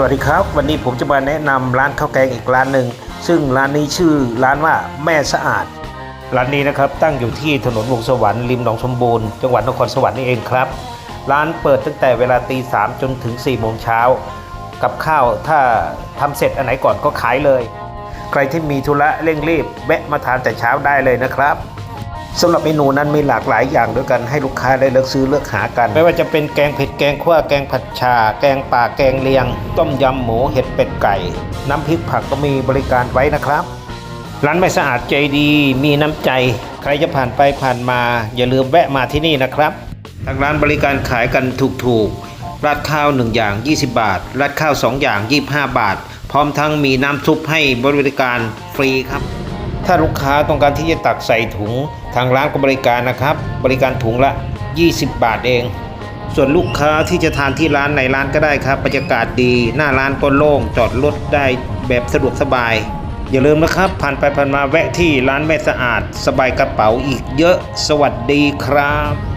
สวัสดีครับ วันนี้ผมจะมาแนะนำร้านข้าวแกงอีกร้านหนึ่งซึ่งร้านนี้ชื่อร้านว่าแม่สะอาด ร้านนี้นะครับตั้งอยู่ที่ถนนวงสวรรค์ริมหนองสมบูรณ์จังหวัดนครสวรรค์นี่เองครับ ร้านเปิดตั้งแต่เวลาตีสามจนถึง4ี่โมงเช้ากับข้าวถ้าทำเสร็จอันไหนก่อนก็ขายเลย ใครที่มีธุระเร่งรีบแวะมาทานแต่เช้าได้เลยนะครับ สำหรับเมนูนั้นมีหลากหลายอย่างด้วยกันให้ลูกค้าได้เลือกซื้อเลือกหากัน ไม่ว่าจะเป็นแกงเผ็ดแกงขั่วแกงผัดชา แกงป่าแกงเลียง ต้มยำหมูเห็ดเป็ดไก่ น้ำพริกผักก็มีบริการไว้นะครับ ร้านไม่สะอาดใจดีมีน้ำใจ ใครจะผ่านไปผ่านมา อย่าลืมแวะมาที่นี่นะครับทางร้านบริการขายกันถูกๆราดข้าว 1 อย่าง 20 บาทราดข้าว 2 อย่าง 25 บาท พร้อมทั้งมีน้ำซุปให้บริการฟรีครับ ถ้าลูกค้าต้องการที่จะตักใส่ถุง ทางร้านก็บริการนะครับ บริการถุงละ 20 บาทเอง ส่วนลูกค้าที่จะทานที่ร้านในร้านก็ได้ครับบรรยากาศดี หน้าร้านก็โล่งจอดรถได้แบบสะดวกสบาย อย่าลืมนะครับผ่านไปผ่านมาแวะที่ร้านแม่สะอาด สบายกระเป๋าอีกเยอะ สวัสดีครับ